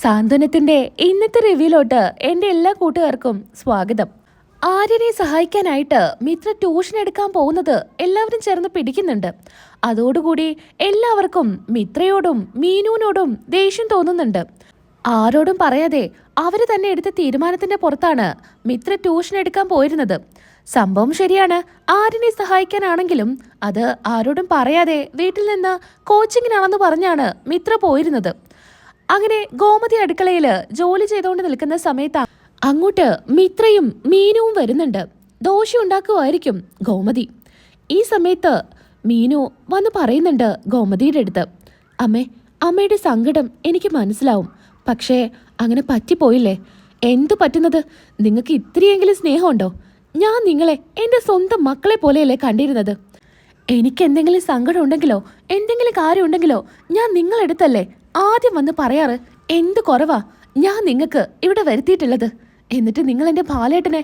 സാന്ത്വനത്തിന്റെ ഇന്നത്തെ റിവ്യൂലോട്ട് എന്റെ എല്ലാ കൂട്ടുകാർക്കും സ്വാഗതം. ആര്യനെ സഹായിക്കാനായിട്ട് മിത്ര ട്യൂഷൻ എടുക്കാൻ പോകുന്നത് എല്ലാവരും ചേർന്ന് പിടിക്കുന്നുണ്ട്. അതോടുകൂടി എല്ലാവർക്കും മിത്രയോടും മീനുവിനോടും ദേഷ്യം തോന്നുന്നുണ്ട്. ആരോടും പറയാതെ അവർ തന്നെ എടുത്ത തീരുമാനത്തിന്റെ പുറത്താണ് മിത്ര ട്യൂഷൻ എടുക്കാൻ പോയിരുന്നത്. സംഭവം ശരിയാണ്. ആരിനെ സഹായിക്കാനാണെങ്കിലും അത് ആരോടും പറയാതെ വീട്ടിൽ നിന്ന് കോച്ചിങ്ങിനാണെന്ന് പറഞ്ഞാണ് മിത്ര പോയിരുന്നത്. അങ്ങനെ ഗോമതി അടുക്കളയിൽ ജോലി ചെയ്തുകൊണ്ട് നിൽക്കുന്ന സമയത്ത് അങ്ങോട്ട് മിത്രയും മീനുവും വരുന്നുണ്ട്. ദോശ ഉണ്ടാക്കുമായിരിക്കും ഗോമതി. ഈ സമയത്ത് മീനു വന്ന് പറയുന്നുണ്ട് ഗോമതിയുടെ അടുത്ത്. അമ്മേ അമ്മയുടെ സങ്കടം എനിക്ക് മനസ്സിലാവും. പക്ഷേ അങ്ങനെ പറ്റിപ്പോയില്ലേ? എന്തു പറ്റുന്നത്? നിങ്ങൾക്ക് ഇത്രയെങ്കിലും സ്നേഹമുണ്ടോ? ഞാൻ നിങ്ങളെ എന്റെ സ്വന്തം മക്കളെ പോലെയല്ലേ കണ്ടിരുന്നത്? എനിക്ക് എന്തെങ്കിലും സങ്കടം ഉണ്ടെങ്കിലോ എന്തെങ്കിലും കാര്യമുണ്ടെങ്കിലോ ഞാൻ നിങ്ങളെടുത്തല്ലേ ആദ്യം വന്ന് പറയാറ് എന്ത് കുറവാ? ഞാൻ നിങ്ങൾക്ക് ഇവിടെ വരുത്തിയിട്ടുള്ളത്. എന്നിട്ട് നിങ്ങൾ എന്റെ ബാലേട്ടനെ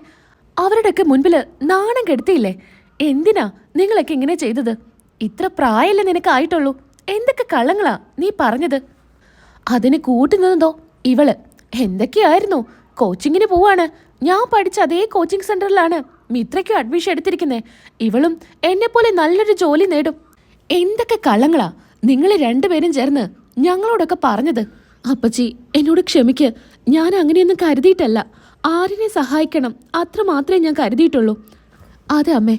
അവരുടെയൊക്കെ മുൻപിൽ നാണം കെടുത്തിയില്ലേ? എന്തിനാ നിങ്ങളൊക്കെ ഇങ്ങനെ ചെയ്തത്? ഇത്ര പ്രായമല്ലേ നിനക്കായിട്ടുള്ളൂ എന്തൊക്കെ കള്ളങ്ങളാ നീ പറഞ്ഞത്? അതിന് കൂട്ടുന്നതോ ഇവൾ? എന്തൊക്കെയായിരുന്നു? കോച്ചിങ്ങിന് പോവാണ്. ഞാൻ പഠിച്ച അതേ കോച്ചിങ് സെന്ററിലാണ് മിത്രയ്ക്കും അഡ്മിഷൻ എടുത്തിരിക്കുന്നത് ഇവളും എന്നെ പോലെ നല്ലൊരു ജോലി നേടും. എന്തൊക്കെ കള്ളങ്ങളാ? നിങ്ങൾ രണ്ടുപേരും ചേർന്ന് ഞങ്ങളോടൊക്കെ പറഞ്ഞത്. അപ്പച്ചി എന്നോട് ക്ഷമിക്ക്. ഞാൻ അങ്ങനെയൊന്നും കരുതിയിട്ടല്ല. ആരിനെ സഹായിക്കണം? അത്ര മാത്രമേ ഞാൻ കരുതിയിട്ടുള്ളൂ. അതെ അമ്മേ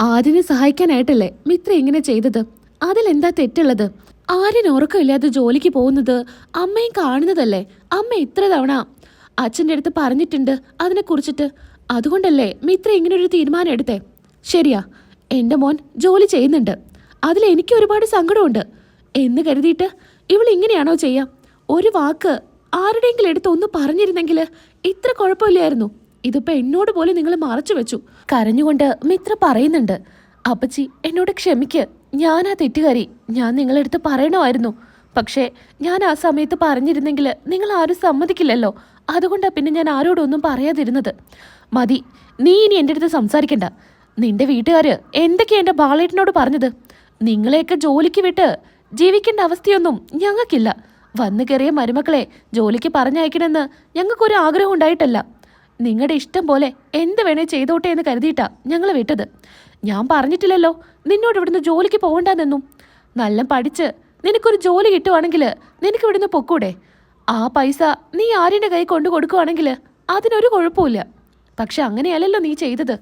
ആരിനെ സഹായിക്കാനായിട്ടല്ലേ മിത്ര ഇങ്ങനെ ചെയ്തത്? അതിലെന്താ തെറ്റുള്ളത്? ആര്യൻ ഉറക്കമില്ലാതെ ജോലിക്ക് പോകുന്നത് അമ്മയും കാണുന്നതല്ലേ? അമ്മ ഇത്ര തവണ അച്ഛന്റെ അടുത്ത് പറഞ്ഞിട്ടുണ്ട് അതിനെക്കുറിച്ചിട്ട്. അതുകൊണ്ടല്ലേ മിത്ര ഇങ്ങനെ ഒരു തീരുമാനം എടുത്തേ? ശരിയാ എന്റെ മോൻ ജോലി ചെയ്യുന്നുണ്ട്. അതിൽ എനിക്ക് ഒരുപാട് സങ്കടമുണ്ട്. എന്ന് കരുതിയിട്ട് ഇവൾ ഇങ്ങനെയാണോ ചെയ്യാം? ഒരു വാക്ക് ആരുടെയെങ്കിലും എടുത്ത് ഒന്ന് പറഞ്ഞിരുന്നെങ്കിൽ ഇത്ര കുഴപ്പമില്ലായിരുന്നു. ഇതിപ്പോ എന്നോട് പോലും നിങ്ങൾ മറച്ചു വെച്ചു. കരഞ്ഞുകൊണ്ട് മിത്ര പറയുന്നുണ്ട് അപ്പച്ചി എന്നോട് ക്ഷമിക്ക്. ഞാൻ ആ തെറ്റുകാരി. ഞാൻ നിങ്ങളെടുത്ത് പറയണമായിരുന്നു. പക്ഷേ ഞാൻ ആ സമയത്ത് പറഞ്ഞിരുന്നെങ്കിൽ നിങ്ങൾ ആരും സമ്മതിക്കില്ലല്ലോ. അതുകൊണ്ടാ പിന്നെ ഞാൻ ആരോടൊന്നും പറയാതിരുന്നത്. മതി നീ ഇനി എന്റെ അടുത്ത് സംസാരിക്കണ്ട. നിന്റെ വീട്ടുകാർ എന്തൊക്കെയാണ് എന്റെ ബാളേട്ടനോട് പറഞ്ഞത്? നിങ്ങളെയൊക്കെ ജോലിക്ക് വിട്ട് ജീവിക്കേണ്ട അവസ്ഥയൊന്നും ഞങ്ങൾക്കില്ല. വന്നു കയറിയ മരുമക്കളെ ജോലിക്ക് പറഞ്ഞയക്കണമെന്ന് ഞങ്ങൾക്കൊരു ആഗ്രഹം ഉണ്ടായിട്ടല്ല. നിങ്ങളുടെ ഇഷ്ടം പോലെ എന്ത് വേണേ ചെയ്തോട്ടെ എന്ന് കരുതിയിട്ടാ ഞങ്ങൾ വിട്ടത്. ഞാൻ പറഞ്ഞിട്ടില്ലല്ലോ നിന്നോട് ഇവിടുന്ന് ജോലിക്ക് പോകണ്ടെന്നും നല്ല പഠിച്ച് നിനക്കൊരു ജോലി കിട്ടുവാണെങ്കിൽ നിനക്ക് ഇവിടുന്ന് പൊക്കൂടെ. ആ പൈസ നീ ആരുടെ കൈ കൊണ്ടു കൊടുക്കുവാണെങ്കിൽ അതിനൊരു കുഴപ്പമില്ല പക്ഷെ അങ്ങനെയല്ലല്ലോ നീ ചെയ്തത്.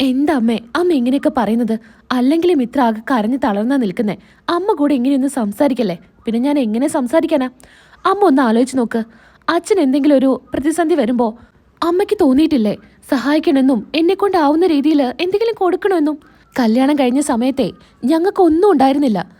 എന്താ അമ്മേ? അമ്മ ഇങ്ങനെയൊക്കെ പറയുന്നത്? അല്ലെങ്കിലും ഇത്ര ആകെ കരഞ്ഞ് തളർന്നാ നിൽക്കുന്നേ. അമ്മ കൂടെ ഇങ്ങനെയൊന്നും സംസാരിക്കല്ലേ? പിന്നെ ഞാൻ എങ്ങനെ സംസാരിക്കാനാ? അമ്മ ഒന്ന് ആലോചിച്ച് നോക്ക്. അച്ഛൻ എന്തെങ്കിലും ഒരു പ്രതിസന്ധി വരുമ്പോ അമ്മയ്ക്ക് തോന്നിയിട്ടില്ലേ? സഹായിക്കണമെന്നും എന്നെ കൊണ്ടാവുന്ന രീതിയിൽ എന്തെങ്കിലും കൊടുക്കണമെന്നും? കല്യാണം കഴിഞ്ഞ സമയത്തെ ഞങ്ങൾക്ക് ഒന്നും ഉണ്ടായിരുന്നില്ല.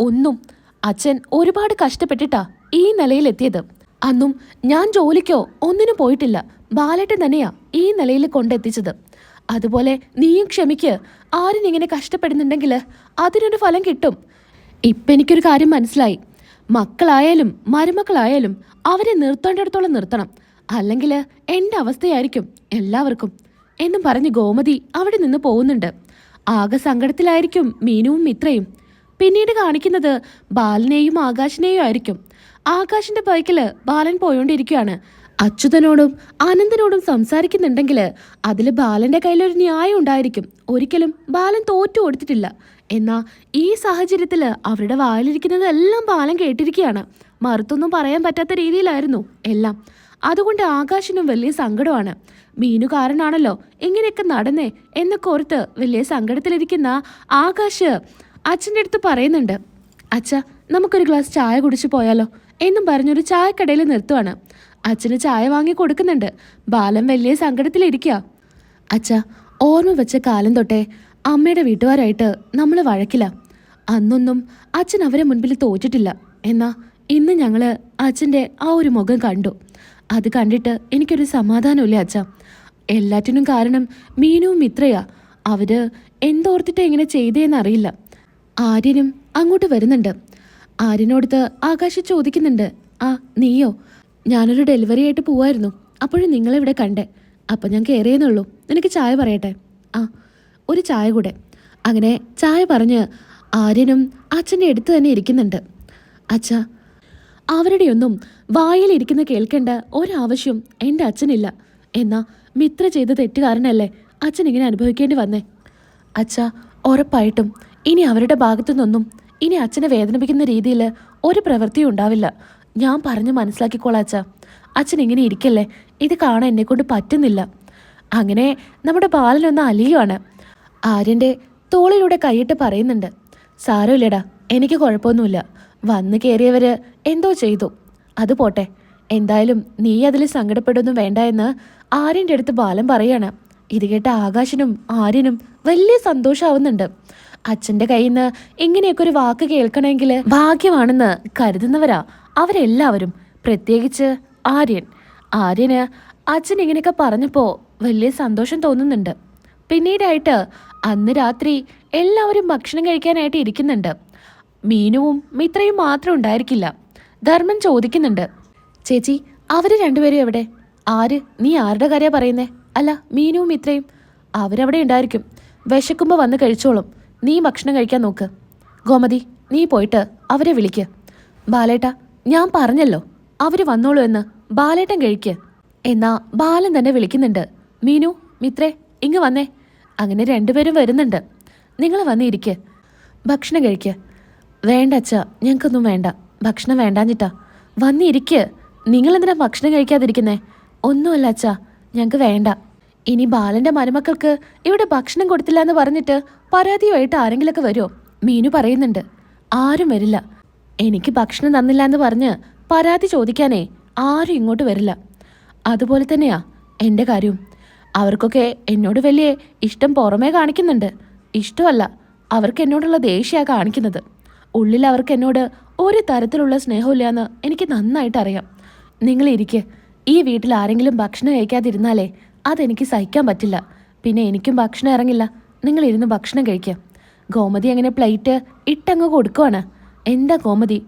ഒന്നും അച്ഛൻ ഒരുപാട് കഷ്ടപ്പെട്ടിട്ടാ ഈ നിലയിലെത്തിയത്. അന്നും ഞാൻ ജോലിക്കോ ഒന്നിനും പോയിട്ടില്ല. ബാലേട്ടൻ തന്നെയാ ഈ നിലയിൽ കൊണ്ടെത്തിച്ചത്. അതുപോലെ നീയും ക്ഷമിക്ക്. ആരും ഇങ്ങനെ കഷ്ടപ്പെടുന്നുണ്ടെങ്കിൽ അതിനൊരു ഫലം കിട്ടും. ഇപ്പം എനിക്കൊരു കാര്യം മനസ്സിലായി. മക്കളായാലും മരുമക്കളായാലും അവരെ നിർത്തേണ്ടിടത്തോളം നിർത്തണം. അല്ലെങ്കിൽ എന്റെ അവസ്ഥയായിരിക്കും എല്ലാവർക്കും. എന്നും പറഞ്ഞ് ഗോമതി അവിടെ നിന്ന് പോകുന്നുണ്ട്. ആകെ സങ്കടത്തിലായിരിക്കും മീനുവും മിത്രയും. പിന്നീട് കാണിക്കുന്നത് ബാലനെയും ആകാശിനെയും ആയിരിക്കും. ആകാശിന്റെ ബൈക്കിൽ ബാലൻ പോയോണ്ടിരിക്കുകയാണ്. അച്യുതനോടും ആനന്ദനോടും സംസാരിക്കുന്നുണ്ടെങ്കിൽ അതിൽ ബാലന്റെ കയ്യിലൊരു ന്യായം ഉണ്ടായിരിക്കും. ഒരിക്കലും ബാലൻ തോറ്റു കൊടുത്തിട്ടില്ല. എന്നാ ഈ സാഹചര്യത്തിൽ അവരുടെ വായിലിരിക്കുന്നതെല്ലാം ബാലൻ കേട്ടിരിക്കുകയാണ്. മറുത്തൊന്നും പറയാൻ പറ്റാത്ത രീതിയിലായിരുന്നു എല്ലാം. അതുകൊണ്ട് ആകാശിനും വലിയ സങ്കടമാണ്. മീനുകാരനാണല്ലോ ഇങ്ങനെയൊക്കെ നടന്നേ എന്നൊക്കെ ഓർത്ത് വലിയ സങ്കടത്തിലിരിക്കുന്ന ആകാശ് അച്ഛന്റെ അടുത്ത് പറയുന്നുണ്ട്. അച്ഛ നമുക്കൊരു ഗ്ലാസ് ചായ കുടിച്ചു പോയാലോ? എന്നും പറഞ്ഞൊരു ചായക്കടയിൽ നിർത്തുവാണ്. അച്ഛന് ചായ വാങ്ങി കൊടുക്കുന്നുണ്ട്. ബാലൻ വലിയ സങ്കടത്തിലിരിക്കുക അച്ഛ ഓർമ്മ വെച്ച കാലം തൊട്ടേ അമ്മയുടെ വീട്ടുകാരായിട്ട് നമ്മൾ വഴക്കില്ല അന്നൊന്നും അച്ഛൻ അവരെ മുൻപിൽ തോറ്റിട്ടില്ല. എന്നാ ഇന്ന് ഞങ്ങൾ അച്ഛന്റെ ആ ഒരു മുഖം കണ്ടു. അത് കണ്ടിട്ട് എനിക്കൊരു സമാധാനമില്ല അച്ഛ? എല്ലാറ്റിനും കാരണം മീനുവും മിത്രയാ. അവർ എന്തോർത്തിട്ട് എങ്ങനെ ചെയ്തേന്നറിയില്ല. ആര്യനും അങ്ങോട്ട് വരുന്നുണ്ട്. ആര്യനോടുത്ത് ആകാശ് ചോദിക്കുന്നുണ്ട്. ആ നീയോ? ഞാനൊരു ഡെലിവറി ആയിട്ട് പോവായിരുന്നു. അപ്പോഴും നിങ്ങളിവിടെ കണ്ടേ? അപ്പം ഞാൻ കയറിയെന്നുള്ളൂ നിനക്ക് ചായ പറയട്ടെ? ആ ഒരു ചായ കൂടെ. അങ്ങനെ ചായ പറഞ്ഞ് ആര്യനും അച്ഛന്റെ അടുത്ത് തന്നെ ഇരിക്കുന്നുണ്ട്. അച്ഛ അവരുടെയൊന്നും വായിലിരിക്കുന്ന കേൾക്കേണ്ട ഒരാവശ്യം എന്റെ അച്ഛനില്ല. എന്നാ മിത്ര ചെയ്ത തെറ്റുകാരനല്ലേ അച്ഛൻ ഇങ്ങനെ അനുഭവിക്കേണ്ടി വന്നേ? അച്ഛ ഉറപ്പായിട്ടും ഇനി അവരുടെ ഭാഗത്തു നിന്നൊന്നും ഇനി അച്ഛനെ വേദനിപ്പിക്കുന്ന രീതിയിൽ ഒരു പ്രവൃത്തിയും ഉണ്ടാവില്ല. ഞാൻ പറഞ്ഞു മനസ്സിലാക്കിക്കോളാച്ചാ. അച്ഛൻ ഇങ്ങനെ ഇരിക്കല്ലേ? ഇത് കാണാൻ എന്നെക്കൊണ്ട് പറ്റുന്നില്ല. അങ്ങനെ നമ്മുടെ ബാലനൊന്ന് അലിയുവാണ്. ആര്യന്റെ തോളിലൂടെ കൈയിട്ട് പറയുന്നുണ്ട്. സാരമില്ലടാ എനിക്ക് കുഴപ്പമൊന്നുമില്ല. വന്നു കയറിയവര് എന്തോ ചെയ്തു. അത് പോട്ടെ. എന്തായാലും നീ അതിൽ സങ്കടപ്പെടുന്നു വേണ്ട എന്ന് ആര്യന്റെ അടുത്ത് ബാലൻ പറയാണ്. ഇത് കേട്ട ആകാശനും ആര്യനും വലിയ സന്തോഷമാവുന്നുണ്ട് അച്ഛന്റെ കയ്യിൽ നിന്ന് ഇങ്ങനെയൊക്കെ ഒരു വാക്ക് കേൾക്കണമെങ്കിൽ ഭാഗ്യമാണെന്ന് കരുതുന്നവരാ അവരെല്ലാവരും പ്രത്യേകിച്ച് ആര്യൻ. ആര്യന് അച്ഛൻ ഇങ്ങനെയൊക്കെ പറഞ്ഞപ്പോൾ വലിയ സന്തോഷം തോന്നുന്നുണ്ട്. പിന്നീടായിട്ട് അന്ന് രാത്രി എല്ലാവരും ഭക്ഷണം കഴിക്കാനായിട്ട് ഇരിക്കുന്നുണ്ട്. മീനുവും മിത്രയും മാത്രം ഉണ്ടായിരിക്കില്ല. ധർമ്മൻ ചോദിക്കുന്നുണ്ട് ചേച്ചി അവർ രണ്ടുപേരും എവിടെ? ആര്? നീ ആരുടെ കാര്യ പറയുന്നേ? അല്ല മീനുവും മിത്രയും. അവരവിടെ ഉണ്ടായിരിക്കും. വിശക്കുമ്പോൾ വന്ന് കഴിച്ചോളും. നീ ഭക്ഷണം കഴിക്കാൻ നോക്ക്. ഗോമതി നീ പോയിട്ട് അവരെ വിളിക്ക്. ബാലേട്ട ഞാൻ പറഞ്ഞല്ലോ അവർ വന്നോളൂ എന്ന് ബാലേട്ടൻ കഴിക്ക്. എന്നാ ബാലൻ തന്നെ വിളിക്കുന്നുണ്ട്. മീനു മിത്രേ ഇങ്ങ് വന്നേ. അങ്ങനെ രണ്ടുപേരും വരുന്നുണ്ട്. നിങ്ങൾ വന്നിരിക്ക്. ഭക്ഷണം കഴിക്ക്. വേണ്ട അച്ഛ ഞങ്ങൾക്കൊന്നും വേണ്ട. ഭക്ഷണം വേണ്ടാഞ്ഞിട്ടാ. വന്നിരിക്ക്. നിങ്ങൾ എന്തിനാ ഭക്ഷണം കഴിക്കാതിരിക്കുന്നേ? ഒന്നുമല്ല അച്ഛ ഞങ്ങൾക്ക് വേണ്ട. ഇനി ബാലന്റെ മരുമക്കൾക്ക് ഇവിടെ ഭക്ഷണം കൊടുത്തില്ല എന്ന് പറഞ്ഞിട്ട് പരാതിയുമായിട്ട് ആരെങ്കിലൊക്കെ വരുമോ? മീനു പറയുന്നുണ്ട്. ആരും വരില്ല. എനിക്ക് ഭക്ഷണം തന്നില്ല എന്ന് പറഞ്ഞ് പരാതി ചോദിക്കാനേ ആരും ഇങ്ങോട്ട് വരില്ല. അതുപോലെ തന്നെയാ എന്റെ കാര്യവും. അവർക്കൊക്കെ എന്നോട് വലിയ ഇഷ്ടം പുറമേ കാണിക്കുന്നുണ്ട്. ഇഷ്ടമല്ല അവർക്ക് എന്നോടുള്ള ദേഷ്യമാണ് കാണിക്കുന്നത്. ഉള്ളിൽ അവർക്ക് എന്നോട് ഒരു തരത്തിലുള്ള സ്നേഹമില്ലാന്ന് എനിക്ക് നന്നായിട്ട് അറിയാം. നിങ്ങൾ ഇരിക്കെ. ഈ വീട്ടിൽ ആരെങ്കിലും ഭക്ഷണം കഴിക്കാതിരുന്നാലേ അതെനിക്ക് സഹിക്കാൻ പറ്റില്ല. പിന്നെ എനിക്കും ഭക്ഷണം ഇറങ്ങില്ല. നിങ്ങളിരുന്ന് ഭക്ഷണം കഴിക്കുക ഗോമതി അങ്ങനെ പ്ലേറ്റ് ഇട്ടങ്ങ് കൊടുക്കുവാണ്. എന്താ ഗോമതി?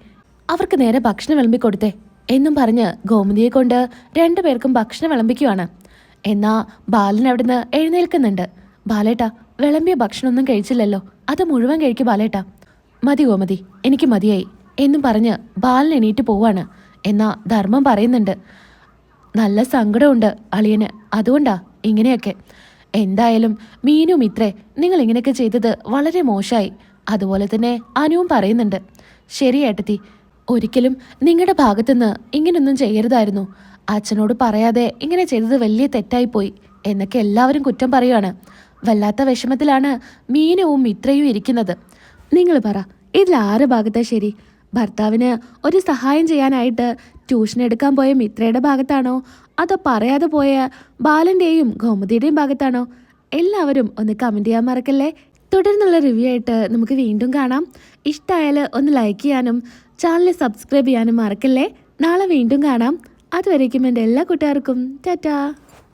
അവർക്ക് നേരെ ഭക്ഷണം വിളമ്പിക്കൊടുത്തേ എന്നും പറഞ്ഞ് ഗോമതിയെ കൊണ്ട് രണ്ടുപേർക്കും ഭക്ഷണം വിളമ്പിക്കുവാണ്. എന്നാ ബാലൻ അവിടുന്ന് എഴുന്നേൽക്കുന്നുണ്ട്. ബാലേട്ടാ വിളമ്പിയ ഭക്ഷണമൊന്നും കഴിച്ചില്ലല്ലോ. അത് മുഴുവൻ കഴിക്കും ബാലേട്ട. മതി ഗോമതി എനിക്ക് മതിയായി എന്നും പറഞ്ഞ് ബാലൻ എണീറ്റ് പോവാണ്. എന്നാ ധർമ്മം പറയുന്നുണ്ട്. നല്ല സങ്കടമുണ്ട് അളിയന്. അതുകൊണ്ടാ ഇങ്ങനെയൊക്കെ. എന്തായാലും മീനും ഇത്രേ നിങ്ങൾ ഇങ്ങനെയൊക്കെ ചെയ്തത് വളരെ മോശമായി അതുപോലെ തന്നെ അനുവും പറയുന്നുണ്ട്. ശരി ഏട്ടത്തി. ഒരിക്കലും നിങ്ങളുടെ ഭാഗത്തുനിന്ന് ഇങ്ങനൊന്നും ചെയ്യരുതായിരുന്നു. അച്ഛനോട് പറയാതെ ഇങ്ങനെ ചെയ്തത് വലിയ തെറ്റായിപ്പോയി എന്നൊക്കെ എല്ലാവരും കുറ്റം പറയുകയാണ് വല്ലാത്ത വിഷമത്തിലാണ് മീനവും മിത്രയും ഇരിക്കുന്നത്. നിങ്ങൾ പറ ഇതിൽ ആറ് ഭാഗത്താ ശരി? ഭർത്താവിന് ഒരു സഹായം ചെയ്യാനായിട്ട് ട്യൂഷൻ എടുക്കാൻ പോയ മിത്രയുടെ ഭാഗത്താണോ? അതോ പറയാതെ പോയ ബാലന്റെയും ഗോമതിയുടെയും ഭാഗത്താണോ? എല്ലാവരും ഒന്ന് കമന്റ് ചെയ്യാൻ മറക്കല്ലേ? തുടർന്നുള്ള റിവ്യൂ ആയിട്ട് നമുക്ക് വീണ്ടും കാണാം. ഇഷ്ടമായാൽ ഒന്ന് ലൈക്ക് ചെയ്യാനും ചാനൽ സബ്സ്ക്രൈബ് ചെയ്യാനും മറക്കല്ലേ? നാളെ വീണ്ടും കാണാം. അതുവരേക്കും എന്റെ എല്ലാ കൂട്ടുകാർക്കും. ടാറ്റാ.